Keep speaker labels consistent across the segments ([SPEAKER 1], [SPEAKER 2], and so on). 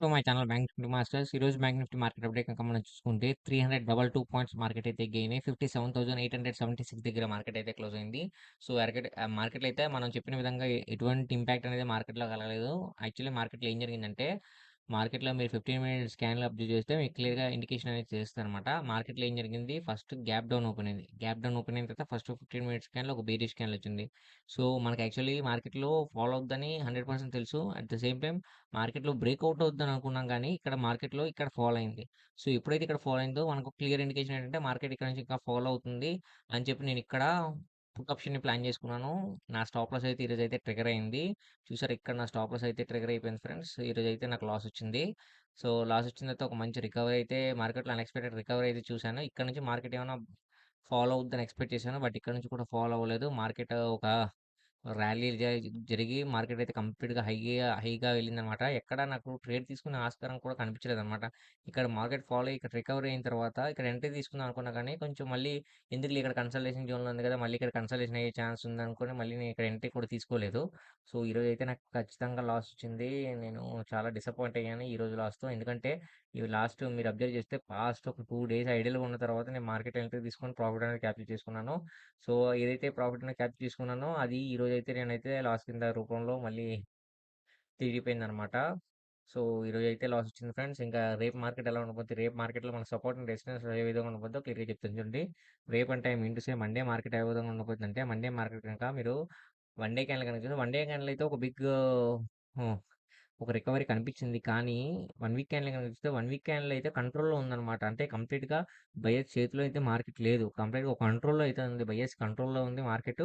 [SPEAKER 1] To my channel bank Nifty masters. ఈరోజు bank Nifty market update కనుక మనం చూసుకుంటే 322 పాయింట్స్ మార్కెట్ అయితే గెయిన్ అయ్యి 57,876 దగ్గర మార్కెట్ అయితే క్లోజ్ అయింది. సో, మార్కెట్ మార్కెట్‌లో అయితే మనం చెప్పిన విధంగా ఎటువంటి ఇంపాక్ట్ అనేది మార్కెట్‌లో కలగలేదు. యాక్చువల్లీ మార్కెట్‌లో ఏం జరిగిందంటే, మార్కెట్‌లో మీరు 15 మినిట్స్ స్కాన్‌లో అబ్జర్వ్ చేస్తే మీకు క్లియర్‌గా ఇండికేషన్ అనేది చేస్తదనమాట. మార్కెట్‌లో ఏం జరిగింది ఫస్ట్ గ్యాప్ డౌన్ ఓపెన్ అయింది. గ్యాప్ డౌన్ ఓపెన్ అయిన తర్వాత ఫస్ట్ 15 మినిట్స్ స్కాన్‌లో ఒక బేరిష్ స్కాన్ వచ్చింది. సో, మనకి యాక్చువల్లీ మార్కెట్‌లో ఫాలో అవుద్దని 100% తెలుసు. అట్ ద సేమ్ టైమ్ మార్కెట్‌లో బ్రేక్అవుట్ అవుద్దని అనుకున్నాం కానీ ఇక్కడ మార్కెట్‌లో ఇక్కడ ఫాలో అయింది. సో, ఎప్పుడైతే ఇక్కడ ఫాలో అయిందో మనకు క్లియర్ ఇండికేషన్ ఏంటంటే మార్కెట్ ఇక్కడ నుంచి ఇంకా ఫాలో అవుతుంది అని చెప్పి నేను ఇక్కడ పుట్ ఆప్షన్‌ని ప్లాన్ చేసుకున్నాను. నా స్టాప్ లాస్ అయితే ఈరోజు అయితే ట్రిగర్ అయింది. చూసారు ఇక్కడ నా స్టాప్ లాస్ అయితే ట్రిగర్ అయిపోయింది ఫ్రెండ్స్. ఈరోజు అయితే నాకు లాస్ వచ్చింది. సో, లాస్ వచ్చిన తర్వాత ఒక మంచి రికవరీ అయితే మార్కెట్‌లో అన్‌ఎక్స్‌పెక్టెడ్ రికవరీ అయితే చూశాను ఇక్కడ నుంచి మార్కెట్ ఏమైనా ఫాలో అవుద్దని ఎక్స్‌పెక్ట్ చేశాను. బట్ ఇక్కడ నుంచి కూడా ఫాలో అవ్వలేదు. మార్కెట్ ఒక ర్యాలీ జ జరిగి మార్కెట్ అయితే కంప్లీట్‌గా హైగా హైగా వెళ్ళిందనమాట. ఎక్కడ నాకు ట్రేడ్ తీసుకునే ఆస్కారం కూడా కనిపించలేదనమాట. ఇక్కడ మార్కెట్ ఫాలో అయ్యి ఇక్కడ రికవరీ అయిన తర్వాత ఇక్కడ ఎంట్రీ తీసుకుందాం అనుకున్నా కానీ కొంచెం మళ్ళీ ఎందుకులే ఇక్కడ కన్సల్టేషన్ జోన్‌లో ఉంది కదా! మళ్ళీ ఇక్కడ కన్సల్టేషన్ అయ్యే ఛాన్స్ ఉందనుకోని మళ్ళీ నేను ఇక్కడ ఎంట్రీ కూడా తీసుకోలేదు. సో, ఈరోజు అయితే నాకు ఖచ్చితంగా లాస్ వచ్చింది. నేను చాలా డిసప్పాయింట్ అయ్యాను ఈరోజు లాస్‌తో. ఎందుకంటే ఇవి లాస్ట్ మీరు అబ్జర్వ్ చేస్తే పాస్ట్ ఒక 2 డేస్ ఐడియల్‌గా ఉన్న తర్వాత నేను మార్కెట్ ఎంట్రీ తీసుకొని ప్రాఫిట్ అనేది క్యాప్చర్ చేసుకున్నాను. సో, ఏదైతే ప్రాఫిట్ అనేది క్యాప్చర్ చేసుకున్నానో అది ఈరోజు ఈరోజైతే నేనైతే లాస్ కింద రూపంలో మళ్ళీ తిరిగిపోయిందనమాట. సో, ఈరోజైతే లాస్ వచ్చింది ఫ్రెండ్స్. ఇంకా రేపు మార్కెట్ ఎలా ఉండబోద్ది, రేపు మార్కెట్‌లో మన సపోర్ట్ అండ్ రెసిడెన్స్ ఏ విధంగా ఉండబోద్దో క్లియర్‌గా చెప్తుంది చూడండి. అంటే I mean to say Monday market ఏ విధంగా ఉండబోద్దంటే మండే మార్కెట్ కనుక మీరు వన్ డే క్యాన్లు కనుక వన్ డే క్యాండిల్ అయితే ఒక బిగ్ ఒక రికవరీ కనిపించింది. కానీ వన్ వీక్ క్యాన్లో కనిపిస్తే వన్ వీక్ క్యాన్లో అయితే కంట్రోల్‌లో ఉందన్నమాట అంటే కంప్లీట్‌గా బయస్ చేతిలో అయితే మార్కెట్ లేదు. కంప్లీట్‌గా ఒక కంట్రోల్‌లో అయితే ఉంది. బయస్ కంట్రోల్‌లో ఉంది మార్కెట్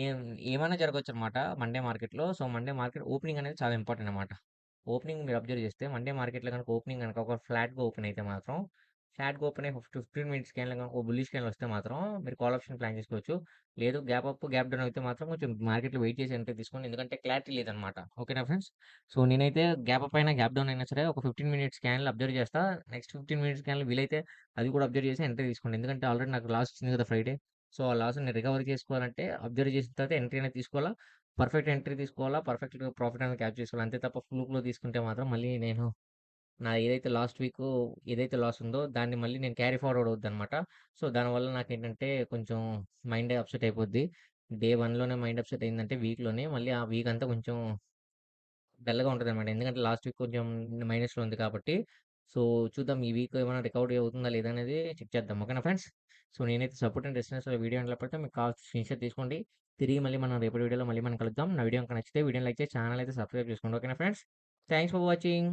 [SPEAKER 1] ఏం ఏమైనా అనమాట మండే మార్కెట్‌లో. సో, మండే మార్కెట్ ఓపెనింగ్ అనేది చాలా ఇంపార్టెంట్ అనమాట. ఓపెనింగ్ మీరు అబ్జర్వ్ చేస్తే మండే మార్కెట్‌లో కనుక ఓపెనింగ్ కనుక ఒక ఫ్లాట్‌గా ఓపెన్ అయితే మాత్రం షార్ట్ ఓపెన్ అయ్యి ఫిఫ్టీన్ మినిట్స్ క్యాండిల్ గనుక బుల్లిష్ క్యాండిల్ వస్తే మాత్రం మీరు కాల్ ఆప్షన్ ప్లాన్ చేసుకోవచ్చు. లేదు గ్యాప్ అప్, గ్యాప్ డౌన్ అయితే మాత్రం కొంచెం మార్కెట్‌లో వెయిట్ చేసి ఎంట్రీ తీసుకోండి. ఎందుకంటే క్లారిటీ లేదనమాట. ఓకేనా ఫ్రెండ్స్. సో, నేనైతే గ్యాప్ అప్ అయినా, గ్యాప్ డౌన్ అయినా సరే ఒక 15 మినిట్స్ క్యాండిల్ అబ్జర్వ్ చేస్తా. నెక్స్ట్ 15 మినిట్స్ క్యాండిల్ వీలైతే అది కూడా అబ్జర్వ్ చేసి ఎంట్రీ తీసుకోండి. ఎందుకంటే ఆల్రెడీ నాకు లాస్ వచ్చింది కదా ఫ్రైడే. సో, ఆ లాస్‌ని రికవరీ చేసుకోవాలంటే అబ్జర్వ్ చేసిన తర్వాత ఎంట్రీ అనేది తీసుకోవాలా. పర్ఫెక్ట్ ఎంట్రీ తీసుకోవాలా. పర్ఫెక్ట్ ప్రాఫిట్ అనేది క్యాప్ చేసుకోవాలి. అంతే తప్ప ఫ్లూక్‌లో తీసుకుంటే మాత్రం మళ్ళీ నేను నా ఏదైతే లాస్ట్ వీక్ ఏదైతే లాస్ ఉందో దాన్ని మళ్ళీ నేను క్యారీ ఫార్వర్డ్ అవుద్దనమాట. సో, దానివల్ల నాకు ఏంటంటే కొంచెం మైండ్ అప్‌సెట్ అయిపోద్ది. డే వన్లోనే మైండ్ అప్‌సెట్ అయిందంటే వీక్‌లోనే మళ్ళీ ఆ వీక్ అంతా కొంచెం డల్‌గా అనమాట ఎందుకంటే లాస్ట్ వీక్ కొంచెం మైనస్‌లో ఉంది కాబట్టి. సో, చూద్దాం ఈ వీక్ ఏమైనా రికవరీ అవుతుందా లేదా అనేది చెక్ చేద్దాం. ఓకేనా ఫ్రెండ్స్. సో, నేనైతే సపోర్ట్ అండ్ రెసిస్టెన్స్‌లో వీడియో అంటే మీకు కావాల్సిన స్క్రీన్‌షాట్ తీసుకోండి. తిరిగి మళ్ళీ మనం రేపటి వీడియోలో మళ్ళీ మనం కలుద్దాం. నా వీడియో గనుక నచ్చితే వీడియో లైక్ చేసి ఛానల్ అయితే సబ్స్క్రైబ్ చేసుకోండి. ఓకేనా ఫ్రెండ్స్. Thanks for watching.